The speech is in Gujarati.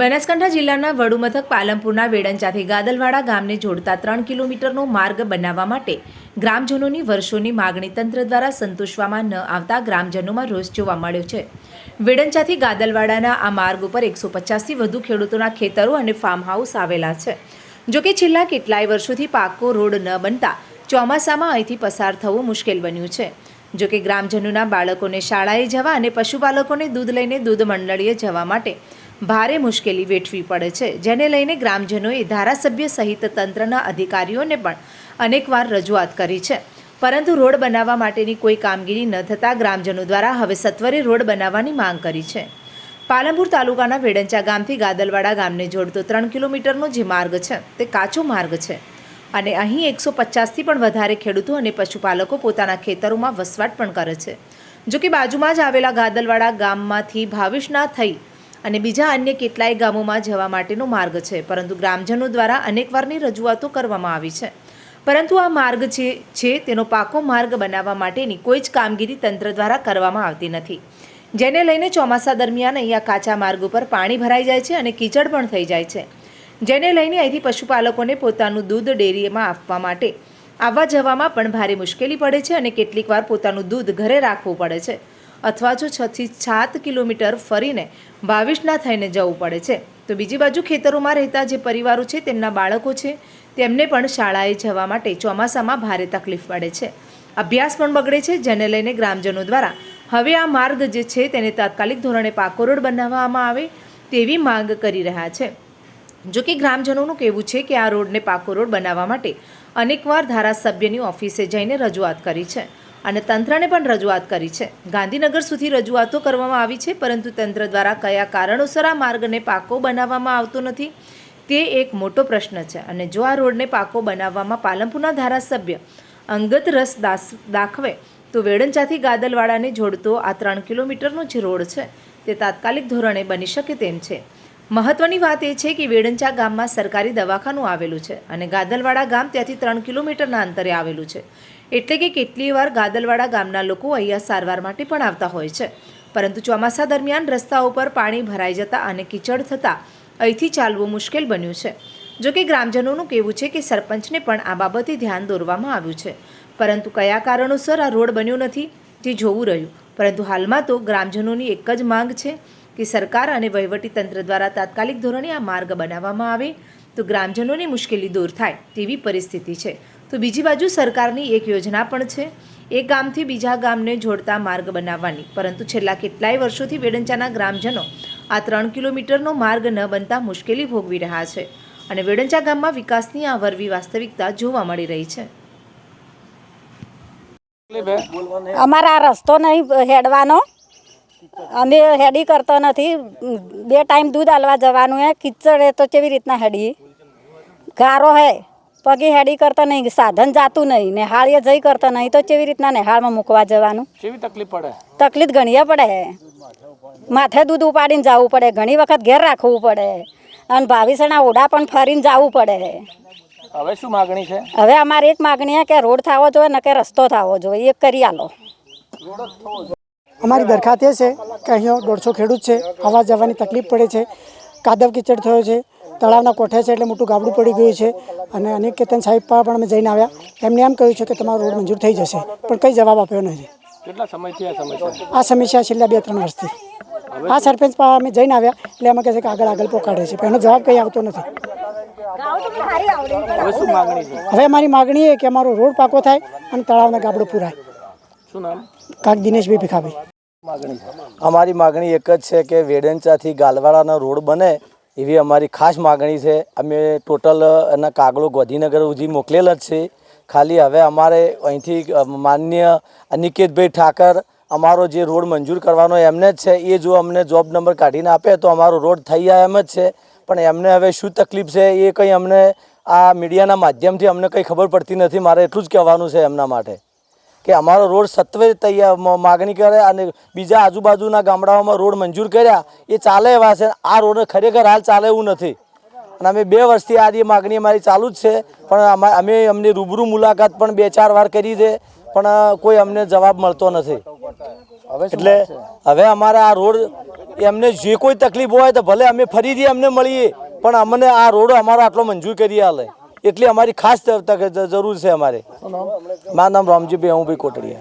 બનાસકાંઠા જિલ્લાના વડુમથક પાલનપુરના વેડંચાથી ગાદલવાડા ગામને જોડતા ત્રણ કિલોમીટરનો માર્ગ બનાવવા માટે ગ્રામજનોની વર્ષોની માગણી તંત્ર દ્વારા સંતોષવામાં ન આવતા ગ્રામજનોમાં રોષ જોવા મળ્યો છે. વેડંચાથી ગાદલવાડાના આ માર્ગ ઉપર એકસો પચાસથી વધુ ખેડૂતોના ખેતરો અને ફાર્મ હાઉસ આવેલા છે. જોકે છેલ્લા કેટલાય વર્ષોથી પાકો રોડ ન બનતા ચોમાસામાં અહીંથી પસાર થવું મુશ્કેલ બન્યું છે. જોકે ગ્રામજનોના બાળકોને શાળાએ જવા અને પશુપાલકોને દૂધ લઈને દૂધ મંડળીએ જવા માટે ભારે મુશ્કેલી વેઠવી પડે છે. જેને લઈને ગ્રામજનોએ ધારાસભ્ય સહિત તંત્રના અધિકારીઓને પણ અનેકવાર રજૂઆત કરી છે. પરંતુ રોડ બનાવવા માટેની કોઈ કામગીરી ન થતાં ગ્રામજનો દ્વારા હવે સત્વરે રોડ બનાવવાની માંગ કરી છે. પાલનપુર તાલુકાના વેડંચા ગામથી ગાદલવાડા ગામને જોડતો ત્રણ કિલોમીટરનો જે માર્ગ છે, તે કાચો માર્ગ છે. અને અહીં એકસો પચાસથી પણ વધારે ખેડૂતો અને પશુપાલકો પોતાના ખેતરોમાં વસવાટ પણ કરે છે. જો કે બાજુમાં જ આવેલા ગાદલવાડા ગામમાંથી ભાવિશના થઈ અને બીજા અન્ય કેટલાય ગામોમાં જવા માટેનો માર્ગ છે, પરંતુ ગ્રામજનો દ્વારા અનેકવારની રજૂઆતો કરવામાં આવી છે. પરંતુ આ માર્ગ જે છે તેનો પાકો માર્ગ બનાવવા માટેની કોઈ જ કામગીરી તંત્ર દ્વારા કરવામાં આવતી નથી. જેને લઈને ચોમાસા દરમિયાન અહીંયા કાચા માર્ગ ઉપર પાણી ભરાઈ જાય છે અને કીચડ પણ થઈ જાય છે. જેને લઈને અહીંથી પશુપાલકોને પોતાનું દૂધ ડેરીમાં આપવા માટે આવવા જવામાં પણ ભારે મુશ્કેલી પડે છે અને કેટલીકવાર પોતાનું દૂધ ઘરે રાખવું પડે છે. અથવા જો છથી સાત કિલોમીટર ફરીને ભાવિશના થઈને જવું પડે છે, તો બીજી બાજુ ખેતરોમાં રહેતા જે પરિવારો છે, તેમના બાળકો છે, તેમને પણ શાળાએ જવા માટે ચોમાસામાં ભારે તકલીફ પડે છે. અભ્યાસ પણ બગડે છે, જેને લઈને ગ્રામજનો દ્વારા હવે આ માર્ગ જે છે, તેને તાત્કાલિક ધોરણે પાકો રોડ બનાવવામાં આવે તેવી માંગ કરી રહ્યા છે. જો કે ગ્રામજનોનું કહેવું છે કે આ રોડને પાકો રોડ બનાવવા માટે અનેકવાર ધારાસભ્યની ઓફિસે જઈને રજૂઆત કરી છે. અને તંત્રને પણ રજૂઆત કરી છે. ગાંધીનગર સુધી રજૂઆતો કરવામાં આવી છે, પરંતુ તંત્ર દ્વારા કયા કારણોસર આ માર્ગને પાકો બનાવવામાં આવતો નથી? તે એક મોટો પ્રશ્ન છે અને જો આ રોડને પાકો બનાવવામાં પાલનપુરના ધારાસભ્ય અંગત રસ દાસ, દાખવે, તો વેડંચાથી ગાદલવાડાને જોડતો આ ત્રણ કિલોમીટરનો જે રોડ છે. તે તાત્કાલિક ધોરણે બની શકે તેમ છે. મહત્વની વાત એ છે કે વેડંચા ગામમાં સરકારી દવાખાનું આવેલું છે અને ગાદલવાડા ગામ ત્યાંથી ત્રણ કિલોમીટરના અંતરે આવેલું છે. એટલે કે કેટલી વાર ગાદલવાડા ગામના લોકો અહીંયા સારવાર માટે પણ આવતા હોય છે. પરંતુ ચોમાસા દરમિયાન રસ્તા ઉપર પાણી ભરાઈ જતા અને કીચડ થતાં અહીંથી ચાલવું મુશ્કેલ બન્યું છે. જો કે ગ્રામજનોનું કહેવું છે કે સરપંચને પણ આ બાબતે ધ્યાન દોરવામાં આવ્યું છે. પરંતુ કયા કારણોસર આ રોડ બન્યો નથી તે જોવું રહ્યું. પરંતુ હાલમાં તો ગ્રામજનોની એક જ માંગ છે કે સરકાર અને તંત્ર દ્વારા તાત્કાલિક ધોરણે આ માર્ગ બનાવવામાં આવે તો ગ્રામજનોની મુશ્કેલી દૂર થાય તેવી પરિસ્થિતિ છે. તો બીજી બાજુ સરકારની એક યોજના પણ છે. એક ગામથી બીજા ગામને જોડતા માર્ગ બનાવવાની. પરંતુ છેલ્લા કેટલાય વર્ષોથી વેડંચાના ગ્રામજનો આ ત્રણ કિલોમીટરનો માર્ગ ન બનતા મુશ્કેલી ભોગવી રહ્યા છે અને વેડંચા ગામમાં વિકાસની આ વરવી વાસ્તવિકતા જોવા મળી રહી છે. અમારા રસ્તો નહીં હેડવાનો. અમે હેડી કરતો નથી. બે ટાઈમ દૂધ આલવા જવાનું હે. કિચડ હે તો કેવી રીતના હેડી ગારો હે. પગે હેડી કરતા નહીં સાધન જાતું નહીં ને હાળીએ જઈ કરતા નહીં તો કેવી રીતના નેહાળમાં મૂકવા જવાનું? કેવી તકલીફ પડે? તકલીફ ઘણીએ પડે માથે દૂધ ઉપાડીને જવું પડે ઘણી વખત ઘેર રાખવું પડે. અને ભાવિસણા ઓડા પણ ફરીને જવું પડે હવે શું માગણી છે? હવે અમારી એક માગણી છે કે રોડ થવો જોઈએ ને કે રસ્તો થવો જોઈએ એક કરી આલો. અમારી દરખાસ્ત એ છે કે અહીંયા દોઢસો ખેડૂત છે આવવા જવાની તકલીફ પડે છે કાદવ કીચડ થયો છે તળાવના કોઠે છે એટલે મોટું ગાબડું પડી ગયું છે. અને અનેક કેતન સાહેબ પાસે પણ અમે જઈને આવ્યા. એમને એમ કહ્યું છે કે તમારો રોડ મંજૂર થઈ જશે. પણ કંઈ જવાબ આપ્યો નથી. કેટલા સમયથી આ સમસ્યા આ સમસ્યા છેલ્લા બે ત્રણ વર્ષથી. આ સરપંચ પાસે અમે જઈને આવ્યા. એટલે એમાં કહે છે કે આગળ આગળ પોકાડે છે. પણ એનો જવાબ કંઈ આવતો નથી. હવે શું માગણી હવે અમારી માગણી એ કે અમારો રોડ પાકો થાય અને તળાવના ગાબડું પૂરાય. શું નામ? કાક દિનેશભાઈ ભીખાભાઈ. અમારી માગણી એક જ છે કે વેડંચાથી ગાલવાડાનો રોડ બને એવી અમારી ખાસ માગણી છે. અમે ટોટલ એના કાગળો ગાંધીનગર સુધી મોકલેલ જ છે. ખાલી હવે અમારે અહીંથી માન્ય અનિકેતભાઈ ઠાકર અમારો જે રોડ મંજૂર કરવાનો એમને જ છે. એ જો અમને જોબ નંબર કાઢીને આપે તો અમારો રોડ થઈ જાય એમ જ છે. પણ એમને હવે શું તકલીફ છે એ કંઈ અમને આ મીડિયાના માધ્યમથી અમને કંઈ ખબર પડતી નથી. મારે એટલું જ કહેવાનું છે એમના માટે. કે અમારો રોડ સત્વે તૈયાર માગણી કરે અને બીજા આજુબાજુના ગામડાઓમાં રોડ મંજૂર કર્યા એ ચાલે એવા છે. આ રોડ ખરેખર હાલ ચાલે એવું નથી. અને અમે બે વર્ષથી આ માગણી અમારી ચાલુ જ છે પણ અમે અમને રૂબરૂ મુલાકાત પણ બે ચાર વાર કરી છે પણ કોઈ અમને જવાબ મળતો નથી. એટલે હવે અમારે આ રોડ એમને જે કોઈ તકલીફ હોય તો ભલે અમે ફરીથી અમને મળીએ પણ અમને આ રોડ અમારો આટલો મંજૂર કરી આલે. એટલી અમારી ખાસ જરૂર છે અમારે. મારું નામ રામજીભાઈ ભાઈ કોટડીયા.